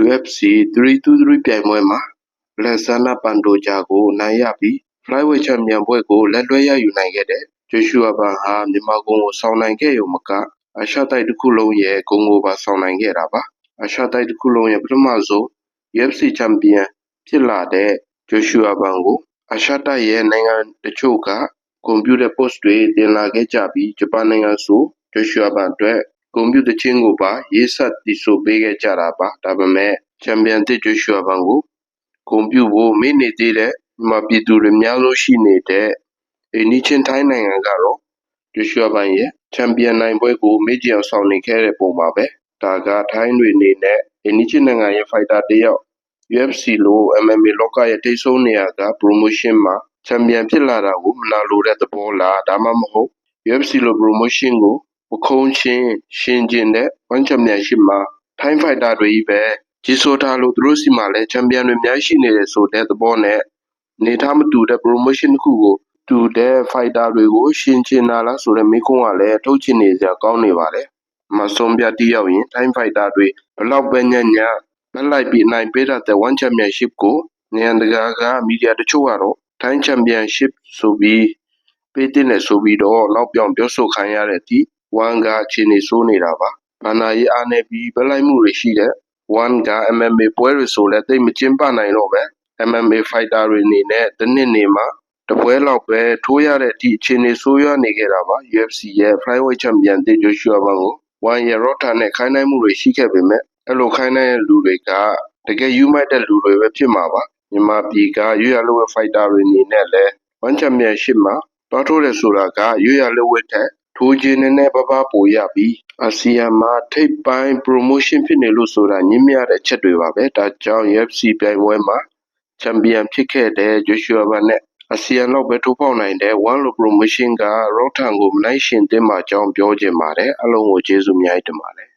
UFC 323 ပြိုင်ပွဲမှာလက်ဇာနာပန်တိုဂျာကို အနိုင်ရပြီး Flyweight ချန်ပီယံဘွဲ့ကို လက်လွှဲရယူနိုင်ခဲ့တဲ့ဂျိုရှူအာဘန်ဟာ မြန်မာဂုံကို ဆောင်နိုင်ခဲ့ရုံမက အာရှတိုက်တစ်ခုလုံးရဲ့ ဂုံကိုပါ ဆောင်နိုင်ခဲ့တာပါ အာရှတိုက်တစ်ခုလုံးရဲ့ ပထမဆုံး UFC ချန်ပီယံဖြစ်လာတဲ့ဂျိုရှူအာဘန်ကို အာရှတိုက်ရဲ့ နိုင်ငံတချို့က ဂုံပြူတဲ့ post တွေ တင်လာခဲ့ကြပြီး ဂျပန်နိုင်ငံဆိုဂျိုရှူအာဘန်အတွက် ဂုံပြူတချင်းကိုပါ ရေးဆက်တည်ဆိုပေးခဲ့ကြတာပါ ဒါပေမဲ့ ချန်ပီယံတစ်ဂျိုရှူအာဘန်ကို ဂုံပြူဖို့ မေ့နေသေးတဲ့ မြန်မာပြည်သူတွေများလို့ရှိနေတဲ့ အိန္ဒိချင်း ထိုင်းနိုင်ငံကတော့ဂျိုရှူအာဘန်ရဲ့ ချန်ပီယံနိုင်ပွဲကို မေ့ကြအောင်ဆောင်နေခဲ့တဲ့ပုံပါပဲ ဒါက ထိုင်းတွေအနေနဲ့ အိန္ဒိချင်းနိုင်ငံရဲ့ ဖိုက်တာတစ်ယောက် UFC လို့ MMA လောကရဲ့ ထိပ်ဆုံးနေရာက promotion မှာ ချန်ပီယံဖြစ်လာတာကို မနာလိုတဲ့သဘောလား ဒါမှမဟုတ် UFC လို့ promotion ကို ပခုံးချင်းရှင်ကျင်တဲ့ One Championship မှာ ထိုင်းဖိုက်တာတွေကြီးပဲ ကြီးစိုးထားလို့ သူတို့စီမှာလည်း ချန်ပီယံတွေ အများကြီးရှိနေတယ်ဆိုတဲ့သဘောနဲ့နေထားမတူတဲ့ promotion တစ်ခုကို တူတဲ့ fighter တွေကိုရှင်ကျင်လာလားဆိုတဲ့ မေးခွန်းကလည်း ထုတ်ချင်နေစရာ ကောင်းနေပါတယ်။မဆုံးပြတိရောက်ရင် ထိုင်း fighter တွေဘလောက်ပဲညံ့ညံ့ ဘက်လိုက်ပြီးနိုင်ပေးတတ်တဲ့ one championship ကိုနေရန်တကာက မီဒီယာတချို့ကတော့ထိုင်း championship ဆိုပြီး ပေးတင်တယ်ဆိုပြီးတော့ နောက်ပြောင်ပြောဆိုခံရတဲ့အထိ ဝမ်ကအခြေအနေဆိုးနေတာပါ။ဘာနာရေးအားနေပြီးဘက်လိုက်မှုတွေရှိတဲ့ဝမ်က MMA ပွဲတွေဆိုလဲတိတ်မကျင်းပနိုင်တော့ပဲ MMA fighter တွေအနေနဲ့တစ်နှစ်နေမှာတပွဲလောက်ပဲထိုးရတဲ့အထိအခြေအနေဆိုးရွားနေခဲ့တာပါ UFC ရဲ့ flyweight champion တစ်ဂျိုရှူအာဘန်ကိုဝမ်ရဲ့ရော့တာနဲ့ခိုင်းနိုင်မှုတွေရှိခဲ့ပေမဲ့အဲ့လိုခိုင်းနိုင်တဲ့လူတွေကတကယ်ယူမိုက်တဲ့လူတွေပဲဖြစ်မှာပါမြန်မာပြည်ကရွရလွယ် fighter တွေအနေနဲ့လဲ one championship မှာတွားထိုးတယ်ဆိုတာကရွရလွယ်ထက် ထိုးခြင်းနဲ့ပပပိုရပြီးအာဆီယံမှာ ထိပ်ပိုင်း promotion ဖြစ်နေလို့ဆိုတာညင်းမြတဲ့အချက်တွေပါပဲ ဒါကြောင့် UFC ပြိုင်ပွဲမှာ ချန်ပီယံဖြစ်ခဲ့တဲ့ဂျိုရှူအာဘန်နဲ့ အာဆီယံလောက်ပဲ ထိုးပေါက်နိုင်တဲ့ One Lo Promotion က Rock Tan ကို မနိုင်ရှင်တင်မှာအကြောင်း ပြောချင်ပါတယ်အလုံးကို ကျေးဇူးအများကြီးတင်ပါတယ်